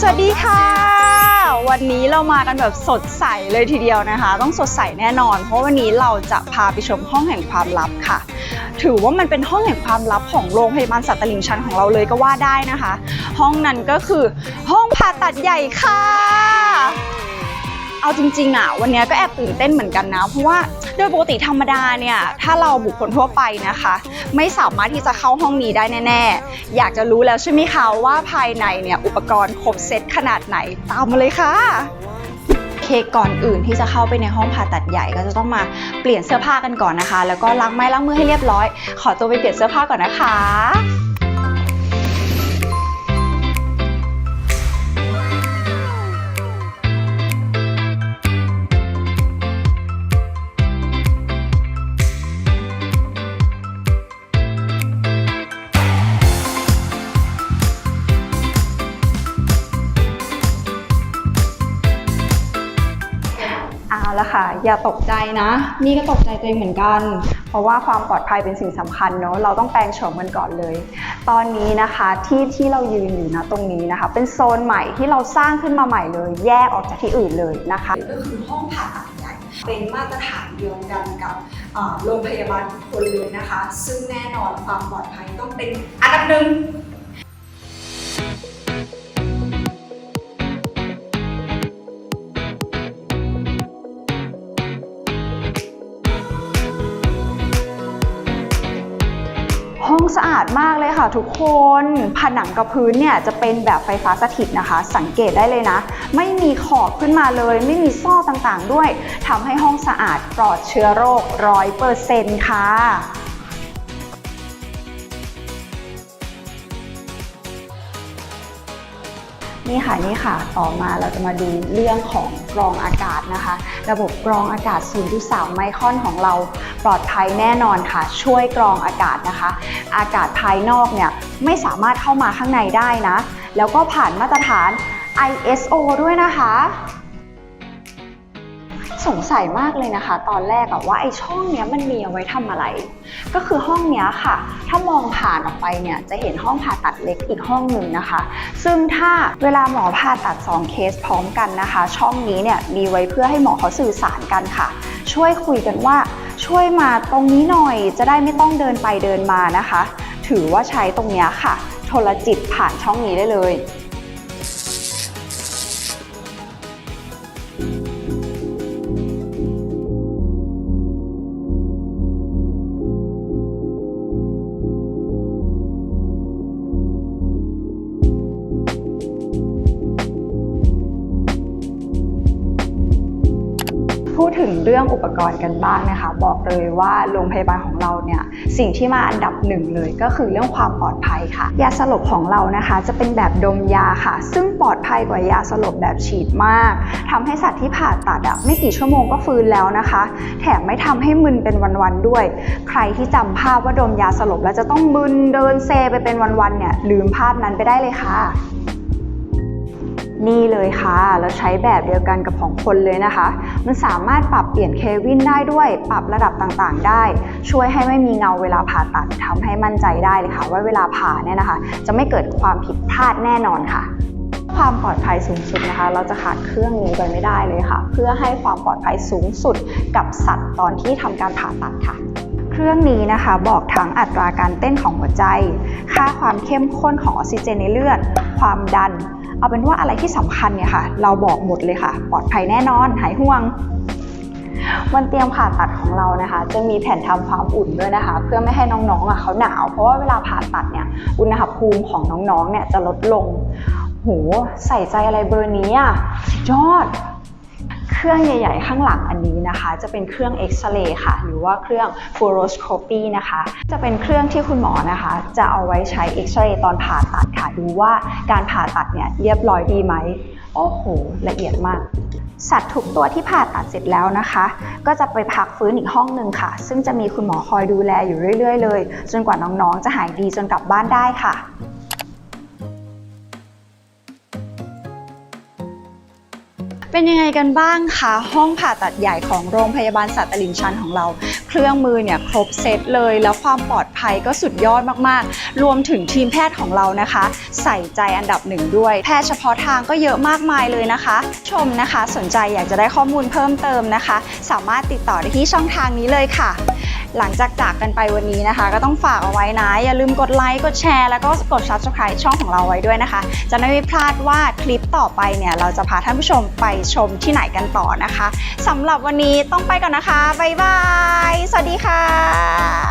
สวัสดีค่ะ วันนี้เรามากันแบบสดใสเลยทีเดียวนะคะ ต้องสดใสแน่นอน เพราะวันนี้เราจะพาไปชมห้องแห่งความลับค่ะ ถือว่ามันเป็นห้องแห่งความลับของโรงพยาบาลสัตว์ตลิงชันของเราเลยก็ว่าได้นะคะ ห้องนั้นก็คือห้องผ่าตัดใหญ่ค่ะ เอาจริงๆอะวันนี้ก็แอบตื่นเต้นเหมือนกันนะ เพราะว่าโดยปกติธรรมดาเนี่ยถ้าเราบุคคลทั่วไปนะคะ ไม่สามารถที่จะเข้าห้องนี้ได้แน่ๆ อยากจะรู้แล้วใช่ไหมคะว่าภายในเนี่ยอุปกรณ์ครบเซตขนาดไหนตามมาเลยค่ะเคก่อนอื่นที่จะเข้าไปในห้องผ่าตัดใหญ่ก็จะต้องมาเปลี่ยนเสื้อผ้ากันก่อนนะคะ แล้วก็ล้างไม้ล้างมือให้เรียบร้อย ขอตัวไปเปลี่ยนเสื้อผ้าก่อนนะคะ เอาละค่ะ อย่าตกใจนะ นี่ก็ตกใจตัวเองเหมือนกัน เพราะว่าความปลอดภัยเป็นสิ่งสำคัญเนาะเราต้องแปลงโฉมกันก่อนเลย ตอนนี้นะคะที่ที่เรายืนอยู่นะตรงนี้นะคะ เป็นโซนใหม่ที่เราสร้างขึ้นมาใหม่เลย แยกออกจากที่อื่นเลยนะคะก็คือห้องผ่าตัดใหญ่เป็นมาตรฐานเดียวกันกับโรงพยาบาลทุกคนเลยนะคะ ซึ่งแน่นอนความปลอดภัยต้องเป็นอันดับหนึ่ง สะอาดมากเลยค่ะทุกคน ผนังกับพื้นเนี่ยจะเป็นแบบไฟฟ้าสถิตนะคะ สังเกตได้เลยนะ ไม่มีขอบขึ้นมาเลย ไม่มีซ่อต่างๆด้วยทำให้ห้องสะอาดปลอดเชื้อโรคร้อยเปอร์เซ็นต์ค่ะ นี่ค่ะนี่ค่ะ ต่อมาเราจะมาดูเรื่องของกรองอากาศนะคะ ระบบกรองอากาศ 0.3 ไมครอนของเราปลอดภัยแน่นอนค่ะ ช่วยกรองอากาศนะคะ อากาศภายนอกเนี่ยไม่สามารถเข้ามาข้างในได้นะ แล้วก็ผ่านมาตรฐาน ISO ด้วยนะคะ สงสัยมากเลยนะคะ ตอนแรกอะว่าไอ้ช่องเนี้ยมันมีเอาไว้ทำอะไร ก็คือห้องเนี้ยค่ะ ถ้ามองผ่านออกไปเนี่ยจะเห็นห้องผ่าตัดเล็กอีกห้องหนึ่งนะคะ ซึ่งถ้าเวลาหมอผ่าตัด 2 เคสพร้อมกันนะคะ ช่องนี้เนี่ยมีไว้เพื่อให้หมอเขาสื่อสารกันค่ะ ช่วยคุยกันว่าช่วยมาตรงนี้หน่อยจะได้ไม่ต้องเดินไปเดินมานะคะ ถือว่าใช้ตรงเนี้ยค่ะโทรจิตผ่านช่องนี้ได้เลย พูดถึงเรื่องอุปกรณ์กันบ้างนะคะ บอกเลยว่าโรงพยาบาลของเราเนี่ยสิ่งที่มาอันดับหนึ่งเลยก็คือเรื่องความปลอดภัยค่ะ ยาสลบของเรานะคะ จะเป็นแบบดมยาค่ะ ซึ่งปลอดภัยกว่ายาสลบแบบฉีดมากทำให้สัตว์ที่ผ่าตัดอะไม่กี่ชั่วโมงก็ฟื้นแล้วนะคะ แถมไม่ทำให้มึนเป็นวันๆด้วย ใครที่จำภาพว่าดมยาสลบแล้วจะต้องมึนเดินเซไปเป็นวันๆเนี่ยลืมภาพนั้นไปได้เลยค่ะ นี่เลยค่ะแล้วใช้แบบเดียวกันกับของคนเลยนะคะ มันสามารถปรับเปลี่ยนเควินได้ด้วย ปรับระดับต่างๆ ได้ ช่วยให้ไม่มีเงาเวลาผ่าตัดทำให้มั่นใจได้เลยค่ะ ว่าเวลาผ่าเนี่ยนะคะ จะไม่เกิดความผิดพลาดแน่นอนค่ะความปลอดภัยสูงสุดนะคะ เราจะขาดเครื่องนี้ไปไม่ได้เลยค่ะ เพื่อให้ความปลอดภัยสูงสุดกับสัตว์ตอนที่ทำการผ่าตัดค่ะ เครื่องนี้นะคะบอกทั้งอัตราการเต้นของหัวใจ ค่าความเข้มข้นของออกซิเจนในเลือด ความดัน เอาเป็นว่าอะไรที่สำคัญเนี่ยค่ะ เราบอกหมดเลยค่ะ ปลอดภัยแน่นอน หายห่วงวันเตรียมผ่าตัดของเรานะคะ จะมีแผ่นทำความอุ่นด้วยนะคะ เพื่อไม่ให้น้องๆอะเขาหนาว เพราะว่าเวลาผ่าตัดเนี่ยอุณหภูมิของน้องๆเนี่ยจะลดลง โห ใส่ใจอะไรเบอร์นี้อะยอด เครื่องใหญ่ ๆ ข้างหลังอันนี้นะคะ จะเป็นเครื่องเอ็กซเรย์ค่ะ หรือว่าเครื่องฟลูโรสโคปีนะคะ จะเป็นเครื่องที่คุณหมอนะคะ จะเอาไว้ใช้เอ็กซเรย์ตอนผ่าตัดค่ะ ดูว่าการผ่าตัดเนี่ยเรียบร้อยดีไหม โอ้โห ละเอียดมากสัตว์ทุกตัวที่ผ่าตัดเสร็จแล้วนะคะ ก็จะไปพักฟื้นอีกห้องหนึ่งค่ะ ซึ่งจะมีคุณหมอคอยดูแลอยู่เรื่อย ๆ เลย จนกว่าน้องๆ จะหายดีจนกลับบ้านได้ค่ะ เป็นยังไงกันบ้างคะ ห้องผ่าตัดใหญ่ของโรงพยาบาลสัตว์ตลิ่งชันของเรา เครื่องมือเนี่ยครบเซตเลย แล้วความปลอดภัยก็สุดยอดมากๆ รวมถึงทีมแพทย์ของเรานะคะ ใส่ใจอันดับหนึ่งด้วย แพทย์เฉพาะทางก็เยอะมากมายเลยนะคะ ชมนะคะ สนใจอยากจะได้ข้อมูลเพิ่มเติมนะคะ สามารถติดต่อได้ที่ช่องทางนี้เลยค่ะ หลังจากจากกันไปวันนี้นะคะ ก็ต้องฝากเอาไว้นะ อย่าลืมกดไลค์ กดแชร์ แล้วก็กด subscribe ช่องของเราไว้ด้วยนะคะ จะไม่พลาดว่าคลิปต่อไปเนี่ย เราจะพาท่านผู้ชมไปชมที่ไหนกันต่อนะคะสำหรับวันนี้ต้องไปก่อนนะคะ บ๊ายบาย สวัสดีค่ะ